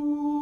Ooh.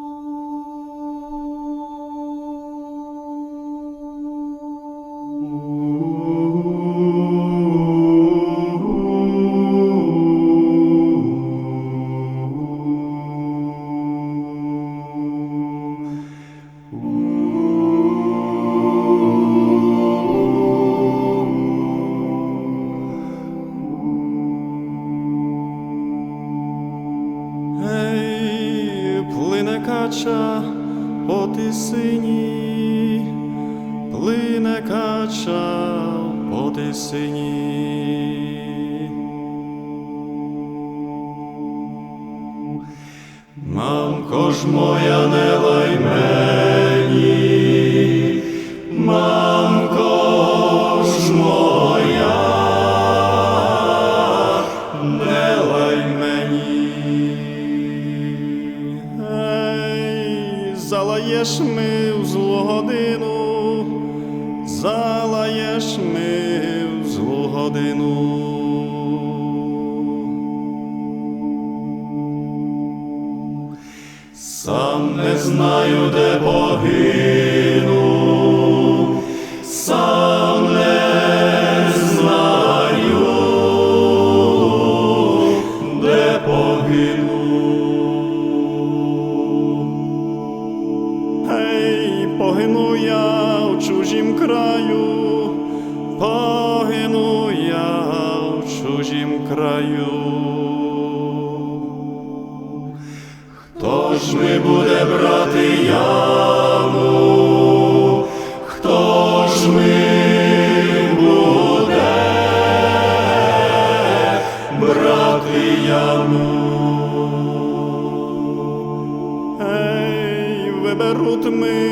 По. Мамко ж моя, не лай знаю, де погину, ми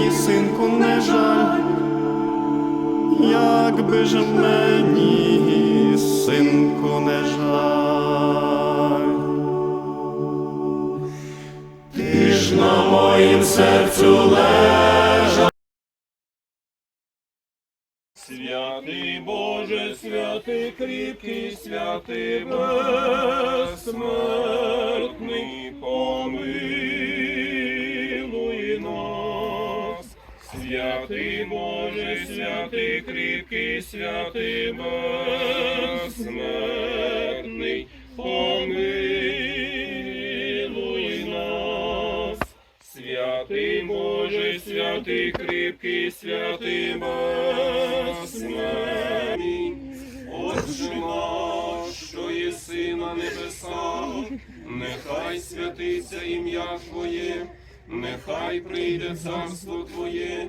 мені, синку, не жаль, якби ж мені, синку, не жаль. Ти ж на моїм серцю лежа. Святий Боже, святий кріпкий, святий безсмертний, помилуй Святий Боже, святий кріпкий, святий безсмертний, помилуй нас. Святий Боже, святий кріпкий, святий безсмертний, Отче наш, що єси на небесах, нехай святиться ім'я Твоє, нехай прийде царство Твоє,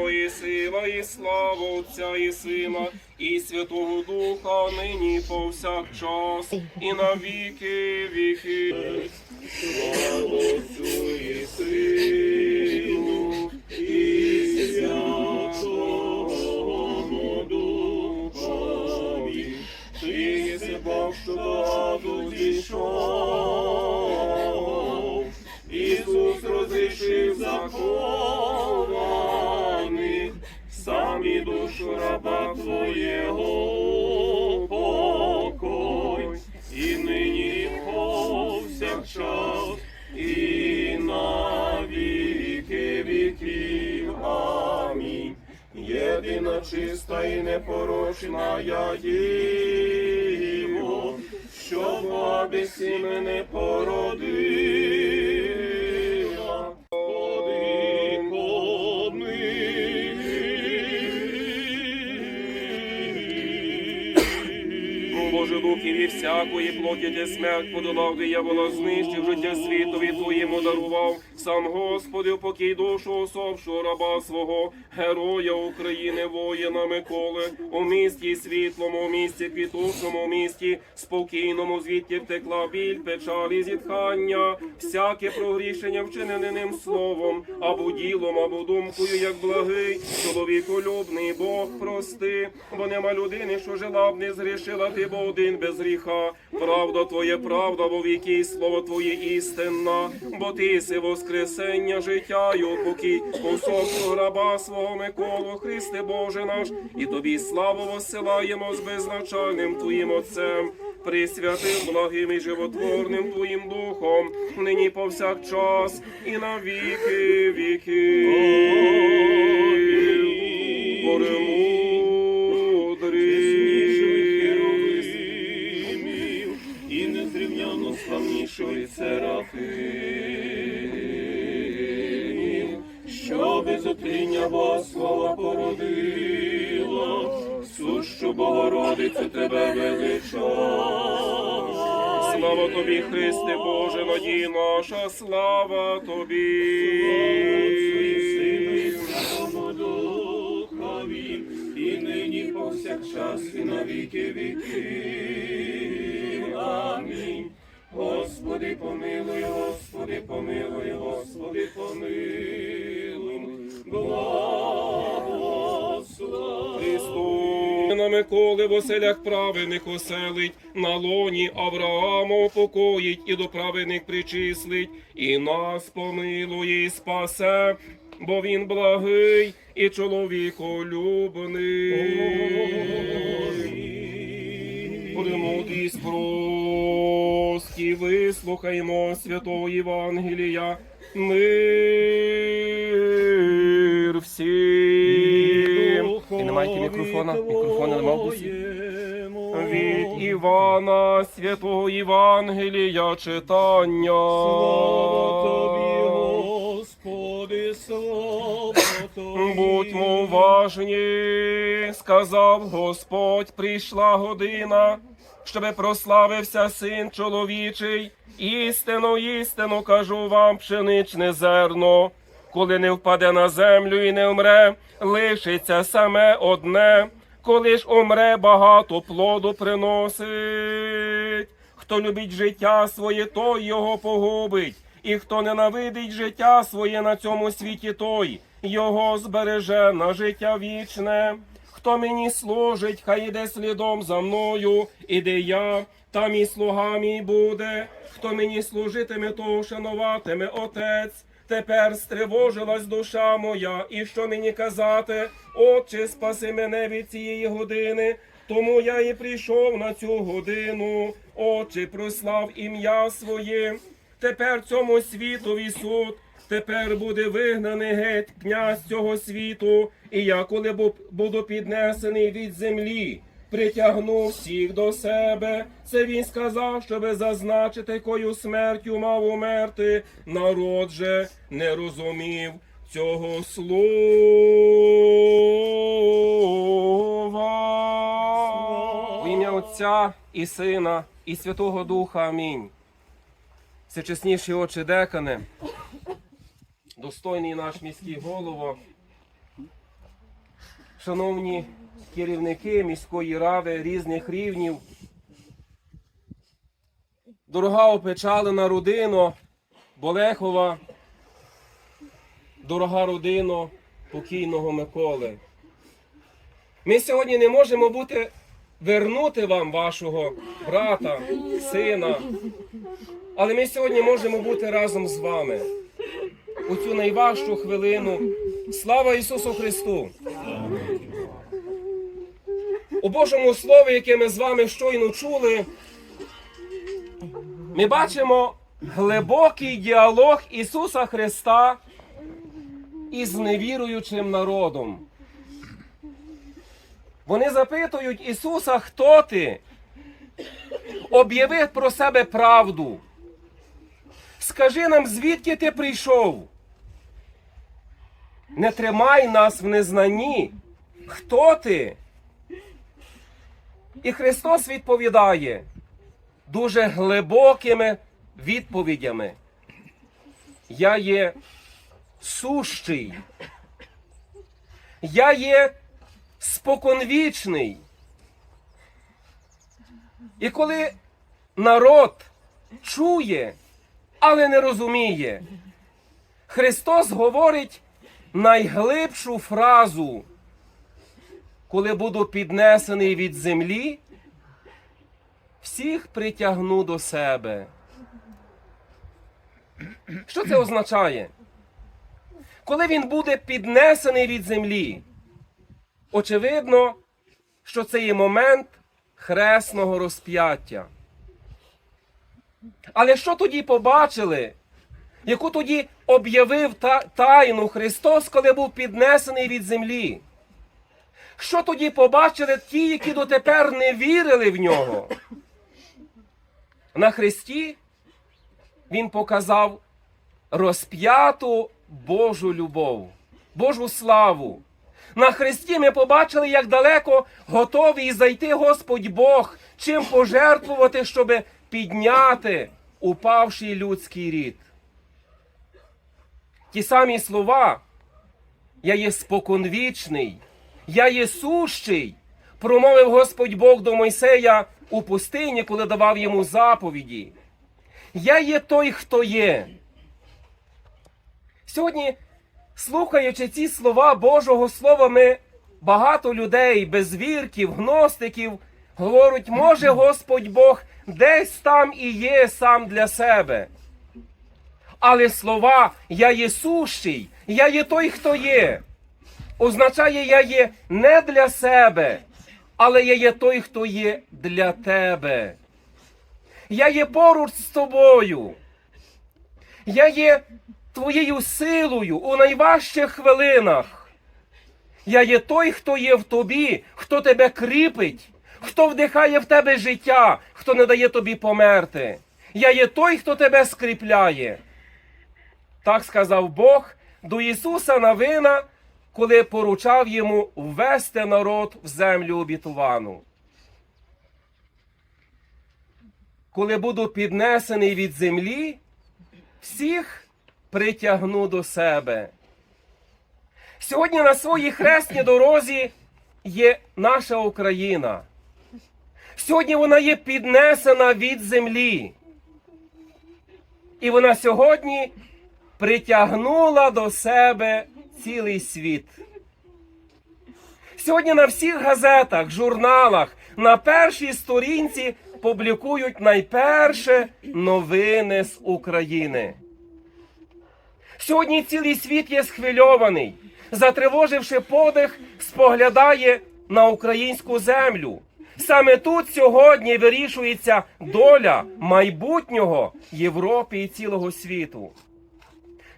сила, і слава Отця, і Сина, і Святого Духа, нині повсякчас, і на віки віки. Слава Отцю і Сину, душу раба Твоєго покой, і нині повсякчас, і на віки віків. Амінь. Єдина чиста і непорочна я діво, що бабі мене породила. Всякої плоті ти смерть подолав, диявола знищив, життя світові твоєму дарував. Сам Господи, покій душу особшого раба свого, героя України, воїна Миколи, у місті світлому, у місті квітучому, у місті спокійному, звідки втекла біль, печалі, зітхання, всяке прогрішення вчинене ним словом, або ділом, або думкою, як благий, чоловіколюбний Бог прости, бо нема людини, що жила б не згрішила, ти бо один без гріха. Правда твоє, правда, бо віки, слово твоє істинна, бо ти си воскресення, життя й упокій, пособку раба свого Миколу, Христе Боже наш, і тобі славу воссилаємо з беззначальним Твоїм Отцем, присвятим благим і животворним Твоїм Духом, нині повсякчас і на віки віків. Отріння Богослова породила, сущу Богородицю тебе величає. Слава тобі, Христе Боже, надій наша, слава тобі. І нині повсякчас, і на віки віки. Амінь. Господи, помилуй, Господи, помилуй, Господи, помилуй. На Миколи в оселях праведних оселить, на лоні Авраама упокоїть і до праведних причислить, і нас помилує і спасе, бо він благий і чоловіколюбний. Премудрість прості, вислухаймо святого Євангелія. Мир всім. І не маєте мікрофона? Мікрофона нема в дусі? Від Івана святого Євангелія читання. Слава тобі, Господи, слава тобі. Будьмо уважні, сказав Господь, прийшла година, щоби прославився син чоловічий. Істину, істину кажу вам, пшеничне зерно, коли не впаде на землю і не вмре, лишиться саме одне, коли ж умре, багато плоду приносить. Хто любить життя своє, той його погубить, і хто ненавидить життя своє на цьому світі, той його збереже на життя вічне. Хто мені служить, хай іде слідом за мною, іде я, там і слуга мій буде. Хто мені служитиме, то вшануватиме Отець. Тепер стривожилась душа моя, і що мені казати, Отче, спаси мене від цієї години. Тому я і прийшов на цю годину. Отче, прослав ім'я своє. Тепер цьому світові суд. Тепер буде вигнаний геть князь цього світу, і я, коли буду піднесений від землі, притягну всіх до себе. Це він сказав, щоби зазначити, кою смертю мав умерти. Народ же не розумів цього слова. В ім'я Отця і Сина, і Святого Духа. Амінь. Всечесніші очі декане, достойний наш міський голово, шановні керівники міської ради різних рівнів, дорога опечалена родина Болехова, дорога родина покійного Миколи. Ми сьогодні не можемо бути вернути вам вашого брата, сина, але ми сьогодні можемо бути разом з вами у цю найважчу хвилину. Слава Ісусу Христу! У Божому Слові, яке ми з вами щойно чули, ми бачимо глибокий діалог Ісуса Христа із невіруючим народом. Вони запитують Ісуса, хто ти? Об'яви про себе правду. Скажи нам, звідки ти прийшов? Не тримай нас в незнанні. Хто ти? І Христос відповідає дуже глибокими відповідями. Я є сущий. Я є споконвічний. І коли народ чує, але не розуміє, Христос говорить найглибшу фразу, коли буду піднесений від землі, всіх притягну до себе. Що це означає? Коли він буде піднесений від землі, очевидно, що це є момент хресного розп'яття. Але що тоді побачили? Яку тоді об'явив та- тайну Христос, коли був піднесений від землі? Що тоді побачили ті, які дотепер не вірили в нього? На Христі Він показав розп'яту Божу любов, Божу славу. На Христі ми побачили, як далеко готовий зайти Господь Бог, чим пожертвувати, щоб підняти упавший людський рід. Ті самі слова, я є споконвічний, я є сущий, промовив Господь Бог до Мойсея у пустині, коли давав йому заповіді. Я є той, хто є. Сьогодні, слухаючи ці слова Божого Слова, ми багато людей, безвірків, гностиків, говорять, може Господь Бог десь там і є сам для себе. Але слова Я є сущий, я є той, хто є, означає, я є не для себе, але я є той, хто є для тебе. Я є поруч з тобою. Я є твоєю силою у найважчих хвилинах. Я є той, хто є в тобі, хто тебе кріпить, хто вдихає в тебе життя, хто не дає тобі померти. Я є той, хто тебе скріпляє. Так сказав Бог до Ісуса Навина, коли поручав йому ввести народ в землю обітувану. Коли буду піднесений від землі, всіх притягну до себе. Сьогодні на своїй хресній дорозі є наша Україна. Сьогодні вона є піднесена від землі. І вона сьогодні притягнула до себе цілий світ. Сьогодні на всіх газетах, журналах, на першій сторінці публікують найперше новини з України. Сьогодні цілий світ є схвильований, затривоживши подих, споглядає на українську землю. Саме тут сьогодні вирішується доля майбутнього Європи і цілого світу.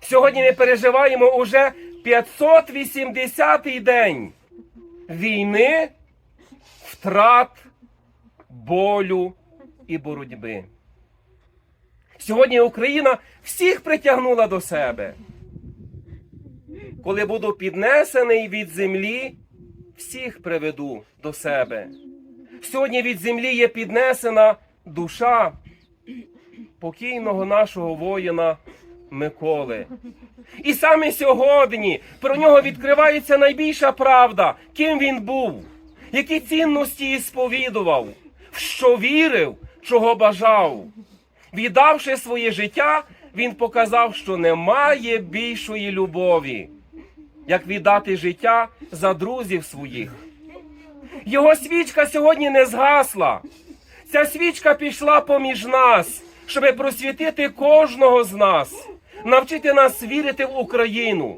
Сьогодні ми переживаємо уже 580-й день війни, втрат, болю і боротьби. Сьогодні Україна всіх притягнула до себе. Коли буду піднесений від землі, всіх приведу до себе. Сьогодні від землі є піднесена душа покійного нашого воїна Миколи. І саме сьогодні про нього відкривається найбільша правда, ким він був, які цінності сповідував, в що вірив, чого бажав. Віддавши своє життя, він показав, що немає більшої любові, як віддати життя за друзів своїх. Його свічка сьогодні не згасла. Ця свічка пішла поміж нас, щоб просвітити кожного з нас, навчити нас вірити в Україну,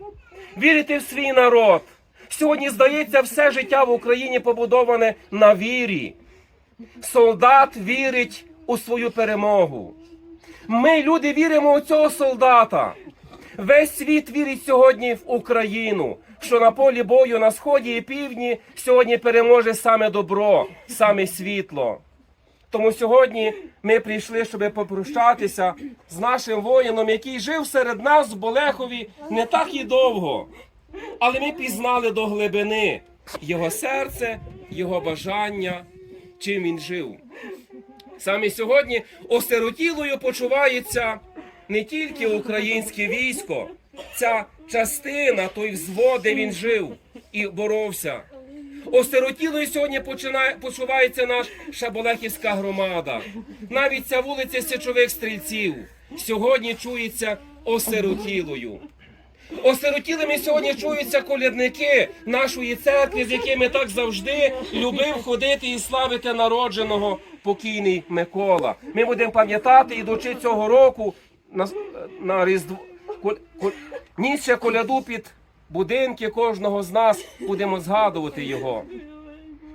вірити в свій народ. Сьогодні, здається, все життя в Україні побудоване на вірі. Солдат вірить у свою перемогу. Ми, люди, віримо у цього солдата. Весь світ вірить сьогодні в Україну, що на полі бою на сході і півдні сьогодні переможе саме добро, саме світло. Тому сьогодні ми прийшли, щоб попрощатися з нашим воїном, який жив серед нас в Болехові не так і довго. Але ми пізнали до глибини його серце, його бажання чим він жив. Саме сьогодні осиротілою почувається не тільки українське військо, ця частина, той взвод, де він жив і боровся. Осиротілою сьогодні починає, почувається наша Шаболехівська громада. Навіть ця вулиця Січових стрільців сьогодні чується осиротілою. Осиротілими сьогодні чуються колядники нашої церкви, з якими так завжди любив ходити і славити народженого покійний Микола. Ми будемо пам'ятати, ідучи цього року на, на Різдво кол- нісся коляду під будинки кожного з нас, будемо згадувати його.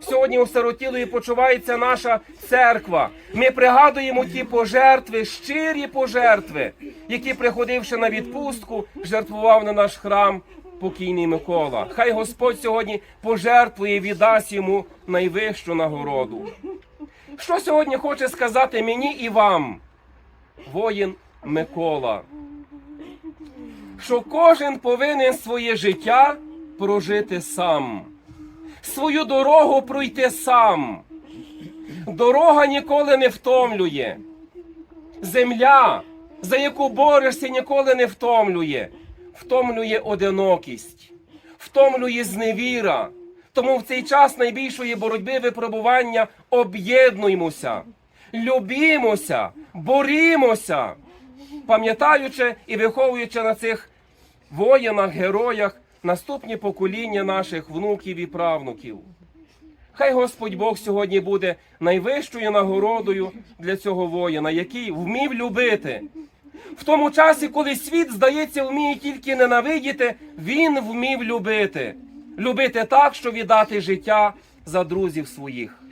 Сьогодні осиротілою почувається наша церква. Ми пригадуємо ті пожертви, щирі пожертви, які, приходивши на відпустку, жертвував на наш храм покійний Микола. Хай Господь сьогодні пожертвує і віддасть йому найвищу нагороду. Що сьогодні хоче сказати мені і вам, воїн Микола? Що кожен повинен своє життя прожити сам свою дорогу пройти сам. Дорога ніколи не втомлює. Земля, за яку борешся, ніколи не втомлює. Втомлює одинокість, втомлює зневіра. Тому в цей час найбільшої боротьби випробування об'єднуймося, любімося, борімося, пам'ятаючи і виховуючи на цих воїнах, героях наступні покоління наших внуків і правнуків. Хай Господь Бог сьогодні буде найвищою нагородою для цього воїна, який вмів любити. В тому часі, коли світ, здається, вміє тільки ненавидіти, він вмів любити. Любити так, що віддати життя за друзів своїх.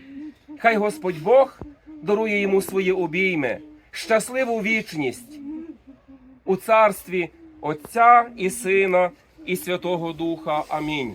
Хай Господь Бог дарує йому свої обійми, щасливу вічність у царстві Отця і Сина і Святого Духа. Амінь.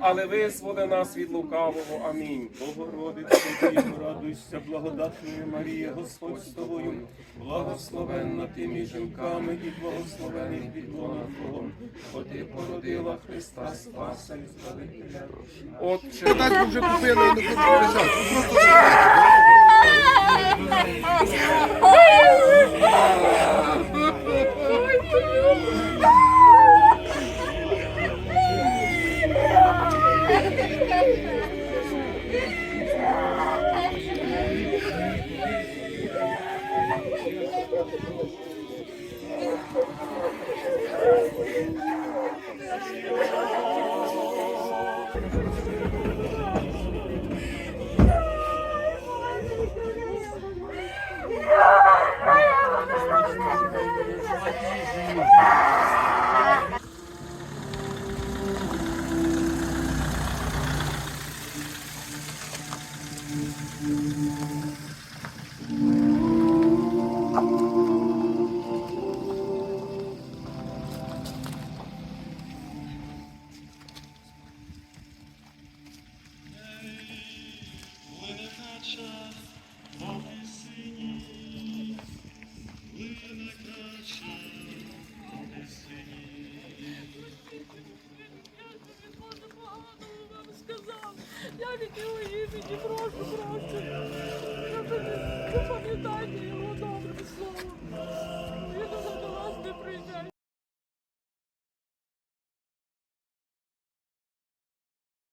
але визволи нас від лукавого. Амінь. Богородице, Діво, радуйся, благодатною Марія, Господь з тобою, благословенна ти між жінками і благословений підлона Твого, бо ти породила Христа Спаса і Збавителя. Отче, так вже купили, ну, не Просто